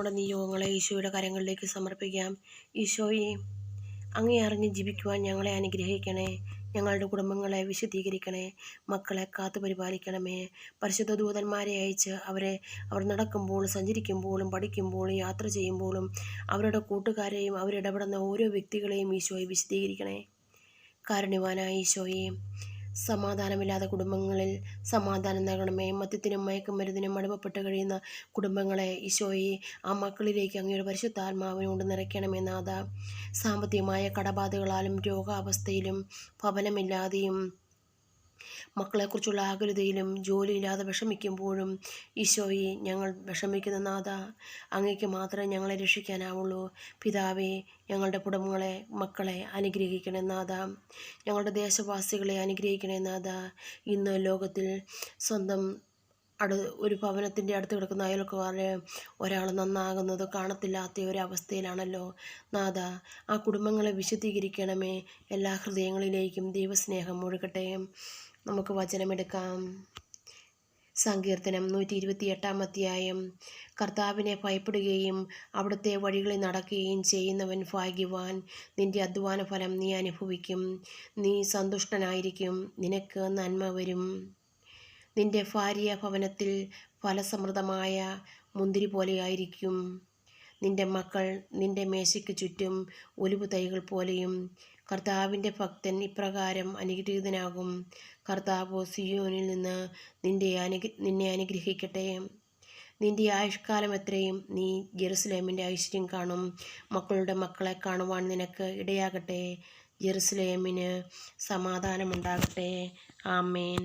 നമ്മുടെ നിയോഗങ്ങളെ ഈശോയുടെ കരങ്ങളിലേക്ക് സമർപ്പിക്കാം. ഈശോയെ അങ്ങേ അറിഞ്ഞ് ജീവിക്കുവാൻ ഞങ്ങളെ അനുഗ്രഹിക്കണേ ഞങ്ങളുടെ കുടുംബങ്ങളെ വിശദീകരിക്കണേ മക്കളെ കാത്തു പരിപാലിക്കണമേ. പരിശുദ്ധ ദൂതന്മാരെ അയച്ച് അവരെ അവർ നടക്കുമ്പോൾ സഞ്ചരിക്കുമ്പോഴും പഠിക്കുമ്പോഴും യാത്ര ചെയ്യുമ്പോഴും അവരുടെ കൂട്ടുകാരെയും അവരിടപെടുന്ന ഓരോ വ്യക്തികളെയും ഈശോയെ വിശദീകരിക്കണേ കാരുണ്യവാനായ ഈശോയെ സമാധാനമില്ലാത്ത കുടുംബങ്ങളിൽ സമാധാനം നൽകണമേ. മദ്യത്തിനും മയക്കുമരുന്നിനും അടിമപ്പെട്ട് കഴിയുന്ന കുടുംബങ്ങളെ ഈശോയെ ആ മക്കളിലേക്ക് അങ്ങയുടെ പരിശുദ്ധാത്മാവിനോട് നിറയ്ക്കണമേ നാഥ. സാമ്പത്തികമായ കടബാധകളാലും രോഗാവസ്ഥയിലും ഭവനമില്ലാതെയും മക്കളെക്കുറിച്ചുള്ള ആകുലതയിലും ജോലിയില്ലാതെ വിഷമിക്കുമ്പോഴും ഈശോയെ ഞങ്ങൾ വിഷമിക്കുന്ന നാഥ അങ്ങയ്ക്ക് മാത്രമേ ഞങ്ങളെ രക്ഷിക്കാനാവുള്ളൂ. പിതാവേ ഞങ്ങളുടെ കുടുംബങ്ങളെ മക്കളെ അനുഗ്രഹിക്കണേ നാഥ. ഞങ്ങളുടെ ദേശവാസികളെ അനുഗ്രഹിക്കണേ നാഥ. ഇന്ന് ലോകത്തിൽ സ്വന്തം അടു ഒരു ഭവനത്തിന്റെ അടുത്ത് കിടക്കുന്ന അയൽക്കാരെ ഒരാൾ നന്നാകുന്നത് കാണത്തില്ലാത്ത ഒരവസ്ഥയിലാണല്ലോ നാഥ ആ കുടുംബങ്ങളെ വിശദീകരിക്കണമേ എല്ലാ ഹൃദയങ്ങളിലേക്കും ദൈവസ്നേഹം ഒഴുകട്ടെ നമുക്ക് വചനമെടുക്കാം. സങ്കീർത്തനം നൂറ്റി ഇരുപത്തി എട്ടാം അധ്യായം. കർത്താവിനെ ഭയപ്പെടുകയും അവിടുത്തെ വഴികളിൽ നടക്കുകയും ചെയ്യുന്നവൻ ഭാഗ്യവാൻ. നിന്റെ അധ്വാന ഫലം നീ അനുഭവിക്കും. നീ സന്തുഷ്ടനായിരിക്കും. നിനക്ക് നന്മ വരും. നിന്റെ ഭാര്യ ഭവനത്തിൽ ഫലസമൃദ്ധമായ മുന്തിരി പോലെയായിരിക്കും. നിന്റെ മക്കൾ നിന്റെ മേശയ്ക്ക് ചുറ്റും ഒലിവ് തൈകൾ പോലെയും കർത്താവിന്റെ ഭക്തൻ ഇപ്രകാരം അനുഗ്രഹീതനാകും. കർത്താവ് സിയോനിൽ നിന്ന് നിന്റെ അനുഗ്രഹ നിന്നെ അനുഗ്രഹിക്കട്ടെ. നിന്റെ ആയുഷ്കാലം എത്രയും നീ ജെറുസലേമിന്റെ ഐശ്വര്യം കാണും. മക്കളുടെ മക്കളെ കാണുവാൻ നിനക്ക് ഇടയാകട്ടെ. ജെറുസലേമിന് സമാധാനമുണ്ടാകട്ടെ. ആമേൻ.